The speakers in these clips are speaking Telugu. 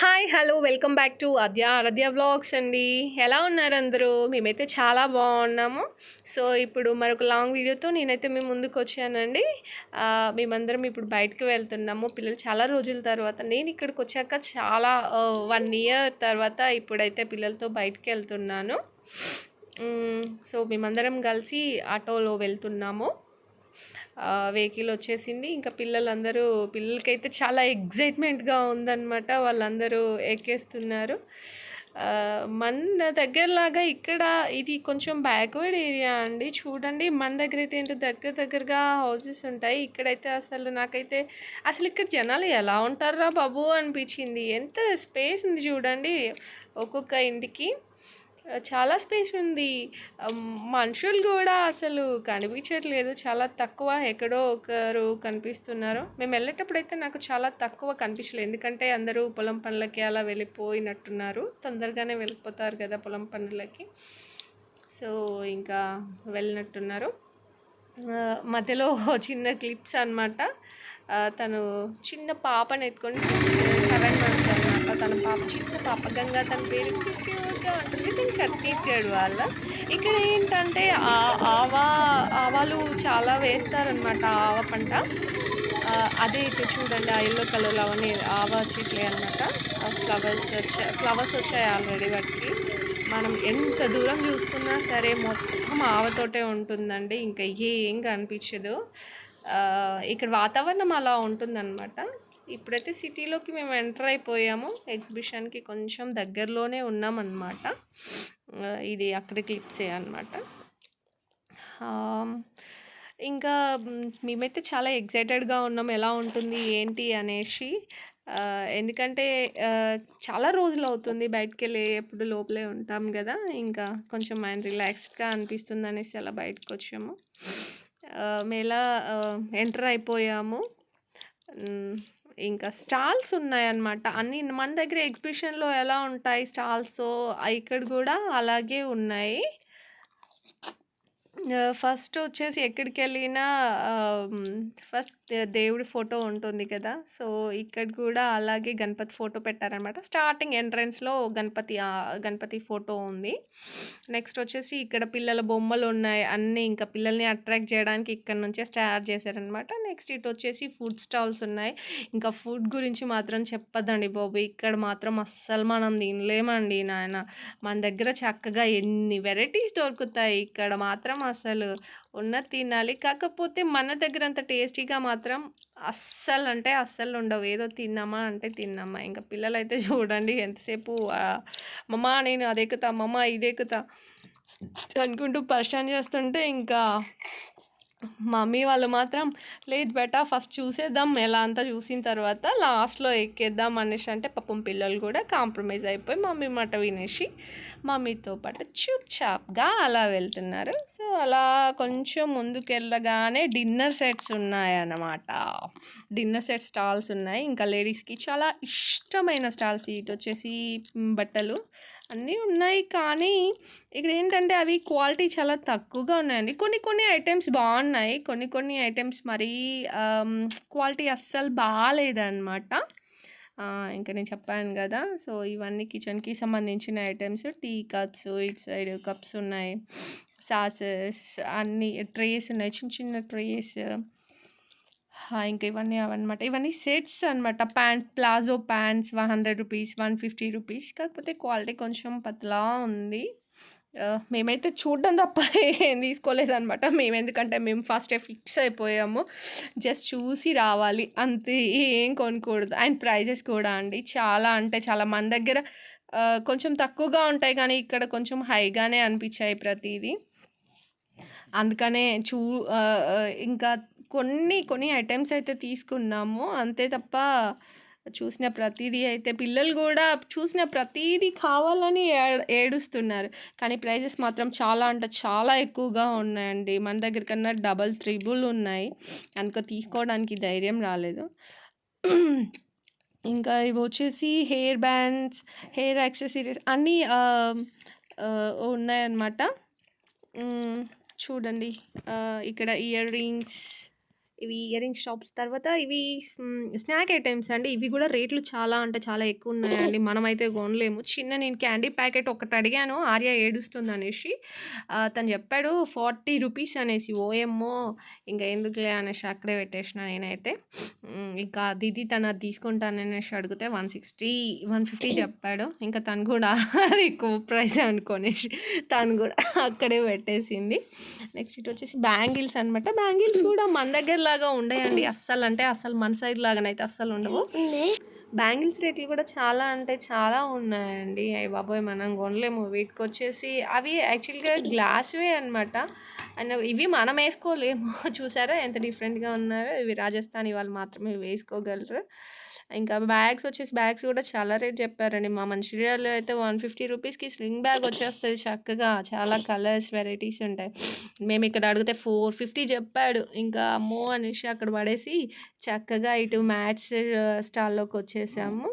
Hi hello welcome back to Adya Aaradhya vlogs అండి. ఎలా ఉన్నారు అందరూ? మేమైతే చాలా బాగున్నాము. సో ఇప్పుడు మరొక లాంగ్ వీడియోతో నేనైతే మేము ముందుకు వచ్చానండి. మేమందరం ఇప్పుడు బయటకు వెళ్తున్నాము. పిల్లలు చాలా రోజుల తర్వాత నేను ఇక్కడికి వచ్చాక చాలా వన్ ఇయర్ తర్వాత ఇప్పుడైతే పిల్లలతో బయటకు వెళ్తున్నాను. సో మేమందరం కలిసి ఆటోలో వెళ్తున్నాము. వెహికల్ వచ్చేసింది. ఇంకా పిల్లలందరూ పిల్లలకైతే చాలా ఎగ్జైట్మెంట్గా ఉందన్నమాట వాళ్ళందరూ ఎక్కేస్తున్నారు. మన దగ్గరలాగా ఇక్కడ ఇది కొంచెం బ్యాక్వర్డ్ ఏరియా అండి. చూడండి మన దగ్గర అయితే ఏంటో దగ్గర దగ్గరగా హౌసెస్ ఉంటాయి. ఇక్కడైతే అసలు నాకైతే అసలు ఇక్కడ జనాలు ఎలా ఉంటారా బాబు అనిపించింది. ఎంత స్పేస్ ఉంది చూడండి ఒక్కొక్క ఇంటికి. చాలా స్పేస్ ఉంది. మనుషులు కూడా అసలు కనిపించట్లేదు. చాలా తక్కువ ఎక్కడో ఒకరు కనిపిస్తున్నారు. మేము వెళ్ళేటప్పుడు అయితే నాకు చాలా తక్కువ కనిపించలేదు. ఎందుకంటే అందరూ పొలం పనులకి అలా వెళ్ళిపోయినట్టున్నారు. తొందరగానే వెళ్ళిపోతారు కదా పొలం పనులకి. సో ఇంకా వెళ్ళినట్టున్నారు. మధ్యలో చిన్న క్లిప్స్ అనమాట తను చిన్న పాపను ఎత్తుకొని సెవెన్ మంత్స్ అనమాట తన పాప చిన్న పాప గంగా తన పేరు. ఛత్తీస్గఢ్ వాళ్ళ. ఇక్కడ ఏంటంటే ఆ- ఆవా ఆవాలు చాలా వేస్తారనమాట ఆవ పంట. అదే చూడండి ఆ ఎల్లో కలర్ అవన్నీ ఆవా చెట్లే అనమాట ఫ్లవర్స్ వచ్చాయి ఫ్లవర్స్ వచ్చాయి ఆల్రెడీ వాటికి. మనం ఎంత దూరం చూసుకున్నా సరే మొత్తం ఆవతోటే ఉంటుందండి. ఇంకా ఏం కనిపించదు. ఇక్కడ వాతావరణం అలా ఉంటుందన్నమాట. ఇప్పుడైతే సిటీలోకి మేము ఎంటర్ అయిపోయాము. ఎగ్జిబిషన్కి కొంచెం దగ్గరలోనే ఉన్నామన్నమాట. ఇది అక్కడ క్లిప్సే అనమాట ఇంకా మేమైతే చాలా ఎగ్జైటెడ్గా ఉన్నాం. ఎలా ఉంటుంది ఏంటి అనేసి. ఎందుకంటే చాలా రోజులు అవుతుంది బయటికి వెళ్ళి ఎప్పుడు లోపలే ఉంటాం కదా. ఇంకా కొంచెం మైండ్ రిలాక్స్డ్గా అనిపిస్తుంది అనేసి అలా బయటకు వచ్చాము. మేలా మేము ఎలా ఎంటర్ అయిపోయాము. ఇంకా స్టాల్స్ ఉన్నాయన్నమాట. అన్ని మన దగ్గర ఎగ్జిబిషన్లో ఎలా ఉంటాయి స్టాల్స్? ఇక్కడ కూడా అలాగే ఉన్నాయి. ఫస్ట్ వచ్చేసి ఎక్కడికి వెళ్ళినా ఫస్ట్ దేవుడి ఫోటో ఉంటుంది కదా. సో ఇక్కడ కూడా అలాగే గణపతి ఫోటో పెట్టారనమాట. స్టార్టింగ్ ఎంట్రన్స్లో గణపతి గణపతి ఫోటో ఉంది. నెక్స్ట్ వచ్చేసి ఇక్కడ పిల్లల బొమ్మలు ఉన్నాయి. అన్నీ ఇంకా పిల్లల్ని అట్రాక్ట్ చేయడానికి ఇక్కడ నుంచే స్టార్ట్ చేశారనమాట. నెక్స్ట్ ఇటు వచ్చేసి ఫుడ్ స్టాల్స్ ఉన్నాయి. ఇంకా ఫుడ్ గురించి మాత్రం చెప్పదండి బాబు. ఇక్కడ మాత్రం అస్సలు మనం తినలేమండి నాయన. మన దగ్గర చక్కగా ఎన్ని వెరైటీస్ దొరుకుతాయి. ఇక్కడ మాత్రం అసలు ఉన్న తినాలి. కాకపోతే మన దగ్గర అంత టేస్టీగా మాత్రం అస్సలు అంటే అస్సలు ఉండవు ఏదో తిన్నామా అంటే తిన్నామా. ఇంకా పిల్లలైతే చూడండి ఎంతసేపు మమ్మ మమ్మా నేను అది ఎక్కుతా మమ్మ ఇది ఎక్కుతా అనుకుంటూ పరిశాన్ చేస్తుంటే ఇంకా మమ్మీ వాళ్ళు మాత్రం లేదు బెటా ఫస్ట్ చూసేద్దాం ఎలా అంతా చూసిన తర్వాత లాస్ట్లో ఎక్కేద్దాం అనేసి అంటే పాపం పిల్లలు కూడా కాంప్రమైజ్ అయిపోయి మమ్మీ మాట వినేసి మమ్మీతో పాటు చూప్చాప్గా అలా వెళ్తున్నారు. సో అలా కొంచెం ముందుకు వెళ్ళగానే డిన్నర్ సెట్స్ ఉన్నాయన్నమాట. డిన్నర్ సెట్ స్టాల్స్ ఉన్నాయి. ఇంకా లేడీస్కి చాలా ఇష్టమైన స్టాల్స్. ఇటు వచ్చేసి బట్టలు. అన్నీ ఉన్నాయి కానీ ఇక్కడ ఏంటంటే అవి క్వాలిటీ చాలా తక్కువగా ఉన్నాయండి. కొన్ని కొన్ని ఐటమ్స్ బాగున్నాయి. కొన్ని కొన్ని ఐటమ్స్ మరీ క్వాలిటీ అస్సలు బాగాలేదన్నమాట. ఇంకా నేను చెప్పాను కదా. సో ఇవన్నీ కిచెన్కి సంబంధించిన ఐటమ్స్. టీ కప్స్ ఇటు సైడ్ కప్స్ ఉన్నాయి. సాసెస్ అన్ని ట్రేస్ ఉన్నాయి. చిన్న చిన్న ట్రేస్. ఇంకా ఇవన్నీ అవన్నమాట. ఇవన్నీ సెట్స్ అనమాట pant palazzo pants one hundred rupees one fifty rupees. కాకపోతే క్వాలిటీ కొంచెం పతలా ఉంది. మేమైతే చూడడం తప్ప ఏం తీసుకోలేదనమాట మేము ఎందుకంటే మేము ఫస్ట్ ఫిక్స్ అయిపోయాము. జస్ట్ చూసి రావాలి. అంతే ఏం కొనకూడదు. అండ్ ప్రైజెస్ కూడా అండి. చాలా అంటే చాలా మన దగ్గర కొంచెం తక్కువగా ఉంటాయి కానీ ఇక్కడ కొంచెం హైగానే అనిపించాయి ప్రతిదీ. అందుకనే చూ ఇంకా కొన్ని కొన్ని ఐటమ్స్ అయితే తీసుకున్నాము. అంతే తప్ప చూసిన ప్రతిదీ అయితే పిల్లలు కూడా చూసిన ప్రతిదీ కావాలని ఏడుస్తున్నారు. కానీ ప్రైజెస్ మాత్రం చాలా అంటే చాలా ఎక్కువగా ఉన్నాయండి. మన దగ్గర కన్నా డబల్ త్రిబుల్ ఉన్నాయి. అందుకో తీసుకోవడానికి ధైర్యం రాలేదు. ఇంకా ఇవి వచ్చేసి హెయిర్ బ్యాండ్స్ హెయిర్ యాక్సెసరీస్ అన్నీ ఉన్నాయన్నమాట. చూడండి. ఇక్కడ ఇయర్ రింగ్స్ ఇవి ఇయరింగ్ షాప్స్ తర్వాత ఇవి స్నాక్ ఐటమ్స్ అండి. ఇవి కూడా రేట్లు చాలా అంటే చాలా ఎక్కువ ఉన్నాయండి మనమైతే కొనలేము. చిన్న నేను క్యాండీ ప్యాకెట్ ఒకటి అడిగాను ఆర్య ఏడుస్తుంది అనేసి తను చెప్పాడు ఫార్టీ రూపీస్ అనేసి. ఓఎంఓ ఇంకా ఎందుకులే అనేసి అక్కడే పెట్టేసినా నేనైతే. ఇంకా దిది తన తీసుకుంటాను అనేసి అడిగితే 160, 150 చెప్పాడు. ఇంకా తను కూడా అది ఎక్కువ ప్రైస్ అనుకోనేసి తను కూడా అక్కడే పెట్టేసింది. నెక్స్ట్ ఇటు వచ్చేసి బ్యాంగిల్స్ అనమాట. బ్యాంగిల్స్ కూడా మన దగ్గరలాగా ఉండయండి. అస్సలంటే అస్సలు మన సైడ్ లాగానైతే అస్సలు ఉండవు బ్యాంగిల్స్ రేట్లు కూడా చాలా అంటే చాలా ఉన్నాయండి. అవి బాబోయ్! మనం కొనలేము. వీటికొచ్చేసి అవి యాక్చువల్‌గా గ్లాస్‌వే అనమాట. అండ్ ఇవి మనం వేసుకోలేము చూసారా ఎంత డిఫరెంట్‌గా ఉన్నాయో? ఇవి రాజస్థానీ వాళ్ళు మాత్రమే వేసుకోగలరు. ఇంకా బ్యాగ్స్ వచ్చేసి బ్యాగ్స్ కూడా చాలా రేట్ చెప్పారండి. మా మంచిర్యాలలో అయితే 150 రూపీస్‌కి స్లింగ్ బ్యాగ్ వచ్చేస్తుంది చక్కగా. చాలా కలర్స్, వెరైటీస్ ఉంటాయి. మేము ఇక్కడ అడిగితే 450 చెప్పాడు. ఇంకా అమ్మో! అనేసి అక్కడ పడేసి చక్కగా ఇటు మ్యాట్స్ స్టాల్లోకి వచ్చేసాము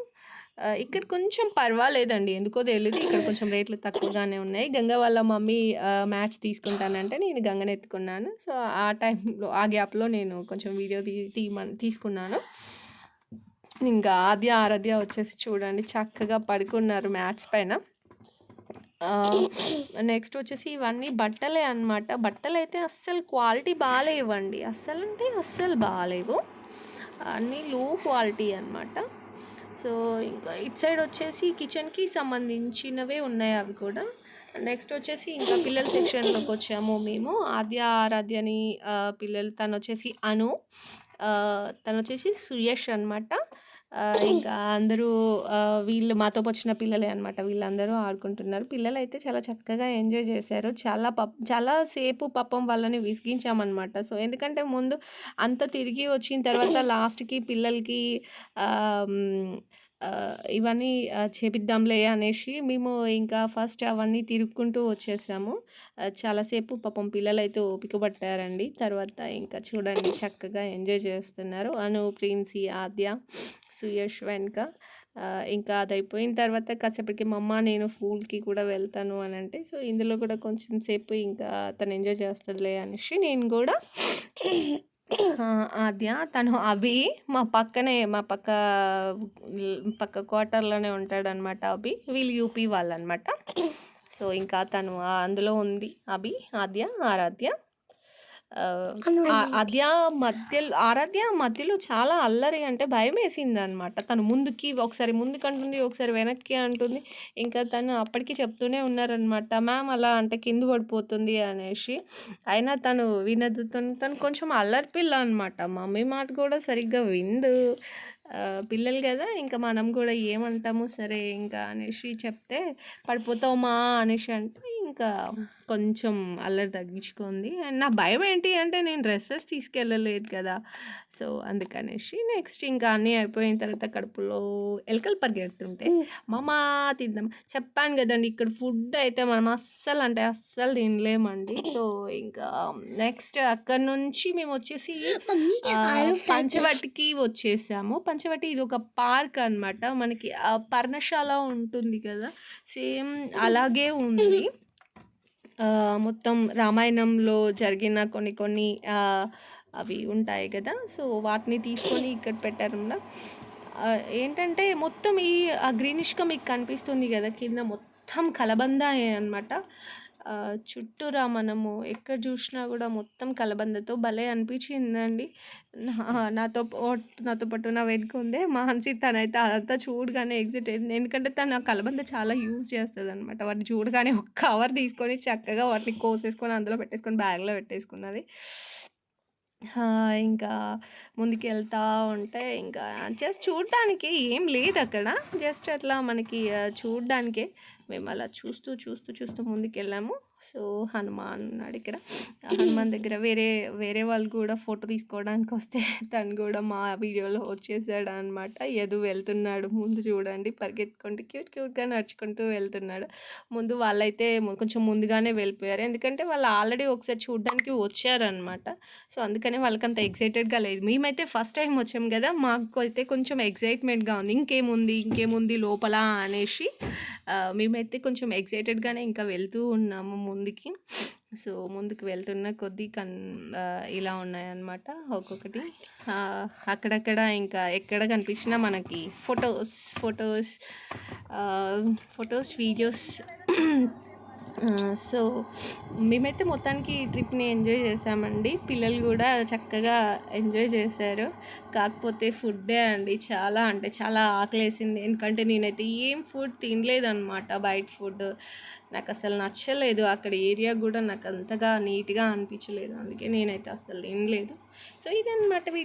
ఇక్కడ కొంచెం పర్వాలేదండి. ఎందుకో తెలియదు ఇక్కడ కొంచెం రేట్లు తక్కువగానే ఉన్నాయి. గంగ వాళ్ళ మమ్మీ మ్యాచ్ మ్యాట్స్ తీసుకుంటానంటే నేను గంగని ఎత్తుకున్నాను. సో, ఆ టైంలో ఆ గ్యాప్‌లో నేను కొంచెం వీడియో తీ తీసుకున్నాను. ఇంకా ఆద్య, ఆరాధ్య వచ్చేసి చూడండి చక్కగా పడుకున్నారు మ్యాట్స్ పైన. నెక్స్ట్ వచ్చేసి ఇవన్నీ బట్టలే అనమాట. బట్టలైతే అస్సలు క్వాలిటీ బాలేవండి. అస్సలంటే అస్సలు బాగాలేవు అన్నీ లో క్వాలిటీ అనమాట. సో, ఇంకా ఇట్ సైడ్ వచ్చేసి కిచెన్‌కి సంబంధించినవే ఉన్నాయి అవి కూడా. నెక్స్ట్ వచ్చేసి ఇంకా పిల్లల సెక్షన్లోకి వచ్చాము మేము. ఆద్య, ఆరాధ్యని పిల్లలు తను వచ్చేసి అను, తను వచ్చేసి సుయష్ అనమాట. ఇంకా అందరూ వీళ్ళు మాతో వచ్చిన పిల్లలే అనమాట. వీళ్ళందరూ ఆడుకుంటున్నారు. పిల్లలు అయితే చాలా చక్కగా ఎంజాయ్ చేశారు. చాలా పప్ చాలా సేపు పాపం వాళ్ళని విసిగించామనమాట. సో, ఎందుకంటే ముందు అంత తిరిగి వచ్చిన తర్వాత లాస్ట్‌కి పిల్లలకి ఇవన్నీ చేపిద్దాంలే అనేసి మేము ఇంకా ఫస్ట్ అవన్నీ తిరుక్కుంటూ వచ్చేసాము. చాలాసేపు పాపం పిల్లలు పాపం పిల్లలైతే ఓపిక పట్టారండి. తర్వాత ఇంకా చూడండి చక్కగా ఎంజాయ్ చేస్తున్నారు. అను, ప్రిన్సీ, ఆద్య, సుయష్ వెనక. ఇంకా ఇంకా అయిపోయిన తర్వాత కాసేపటికి మమ్మ నేను పూల్‌కి కూడా వెళ్తాను అని అంటే సో, ఇందులో కూడా కొంచెం సేపు ఇంకా తను ఎంజాయ్ చేస్తుందిలే అనేసి నేను కూడా ఆద్య, తను అభి మా పక్కనే మా పక్క పక్క క్వార్టర్‌లోనే ఉంటాడనమాట అభి. వీళ్ళు యూపీ వాళ్ళు అనమాట సో, ఇంకా తను అందులో ఉంది అభి, ఆద్య, ఆరాధ్య. ఆద్య మధ్యలో ఆరాధ్య మధ్యలో చాలా అల్లరి అంటే భయమేసిందనమాట. తను ముందుకి ఒకసారి ముందుకంటుంది, ఒకసారి వెనక్కి అంటుంది. ఇంకా తను అప్పటికి చెప్తూనే ఉన్నారనమాట. మ్యామ్ అలా అంటే కింద పడిపోతుంది అనేసి. అయినా తను వినదు. తను తను కొంచెం అల్లరి పిల్ల అనమాట. మమ్మీ మాట కూడా సరిగ్గా. ఆహ్, పిల్లలు గదా! ఇంకా మనం కూడా ఏమంటాము సరే ఇంకా అనేసి చెప్తే, "పడిపోతావు మా" అనేసి అంటే ఇంకా కొంచెం అల్లరి తగ్గించుకుంది. అండ్ నా భయం ఏంటి అంటే నేను డ్రెసెస్ తీసుకెళ్ళలేదు కదా! సో, అందుకనేసి నెక్స్ట్ ఇంకా అన్నీ అయిపోయిన తర్వాత కడుపులో ఎలకలు పరిగెడుతుంటే, "మమ్మ తిందాం" చెప్పాను గదండీ ఇక్కడ ఫుడ్ అయితే మనం అస్సలు అంటే అస్సలు తినలేమండి. సో, ఇంకా నెక్స్ట్ అక్కడి నుంచి మేమొచ్చేసి ఆహ్, పంచవటికి వచ్చేసాము. పంచవటి ఇదొక పార్క్ అనమాట. మనకి పర్ణశాల ఉంటుంది కదా! సేమ్ అలాగే ఉంది. మొత్తం రామాయణంలో జరిగిన కొన్ని కొన్ని అవి ఉంటాయి కదా సో, వాటిని తీసుకొని ఇక్కడ పెట్టారన్నమాట. ఏంటంటే మొత్తం ఈ ఆ గ్రీనిష్‌గా మీకు కనిపిస్తుంది కదా కింద మొత్తం కలబంద అనమాట. చుట్టూరా మనము ఎక్కడ చూసినా కూడా మొత్తం కలబందతో భలే అనిపించిందండి. నాతో నాతో పాటు నా వెనక ఉందే మానసి తనైతే అదంతా చూడగానే ఎగ్జిట్ అయింది. ఎందుకంటే తను ఆ కలబంద చాలా యూజ్ చేస్తుంది అనమాట వాటిని చూడగానే ఒక కవర్ తీసుకొని చక్కగా వాటిని కోసేసుకొని అందులో పెట్టేసుకొని బ్యాగ్‌లో పెట్టేసుకున్నది. ఇంకా ఇంకా ముందుకెళ్తా ఉంటే ఇంకా జస్ట్ చూడటానికి ఏం లేదు అక్కడ జస్ట్ అట్లా మనకి చూడడానికే మేము అలా చూస్తూ, చూస్తూ, చూస్తూ ముందుకెళ్ళాము. సో, హనుమాన్ ఉన్నాడు ఇక్కడ హనుమాన్ దగ్గర వేరే వేరే వాళ్ళు కూడా ఫోటో తీసుకోవడానికి వస్తే తను కూడా మా వీడియోలో వచ్చేసాడు అనమాట ఎదు వెళ్తున్నాడు ముందు చూడండి పరిగెత్తుకుంటూ క్యూట్ క్యూట్‌గా నడుచుకుంటూ వెళ్తున్నాడు. ముందు వాళ్ళైతే కొంచెం ముందుగానే వెళ్ళిపోయారు. ఎందుకంటే వాళ్ళు ఆల్రెడీ ఒకసారి చూడడానికి వచ్చారనమాట. సో, అందుకనే వాళ్ళకి అంత ఎక్సైటెడ్‌గా లేదు. మేమైతే ఫస్ట్ టైం వచ్చాం కదా మాకు అయితే కొంచెం ఎక్సైట్‌మెంట్‌గా ఉంది. ఇంకేముంది, ఇంకేముంది లోపల అనేసి మేమైతే కొంచెం ఎక్సైటెడ్‌గానే ఇంకా వెళ్తూ ఉన్నాము ముందుకి. సో, ముందుకు వెళ్తున్న కొద్దీ కన్ ఇలా ఉన్నాయన్నమాట ఒక్కొక్కటి. అక్కడక్కడ ఇంకా ఎక్కడ కనిపించినా మనకి photos, photos photos videos so, మేమైతే మొత్తానికి ఈ ట్రిప్‌ని ఎంజాయ్ చేసామండి పిల్లలు కూడా చక్కగా ఎంజాయ్ చేశారు. కాకపోతే ఫుడ్డే అండి చాలా అంటే చాలా ఆకలేసింది. ఎందుకంటే నేనైతే ఏం ఫుడ్ తినలేదనమాట బయట ఫుడ్. నాకు అసలు నచ్చలేదు. అక్కడ ఏరియా కూడా నాకు అంతగా నీట్‌గా అనిపించలేదు. అందుకే నేనైతే అసలు తినలేదు. సో, ఇదన్నమాట వీడియో.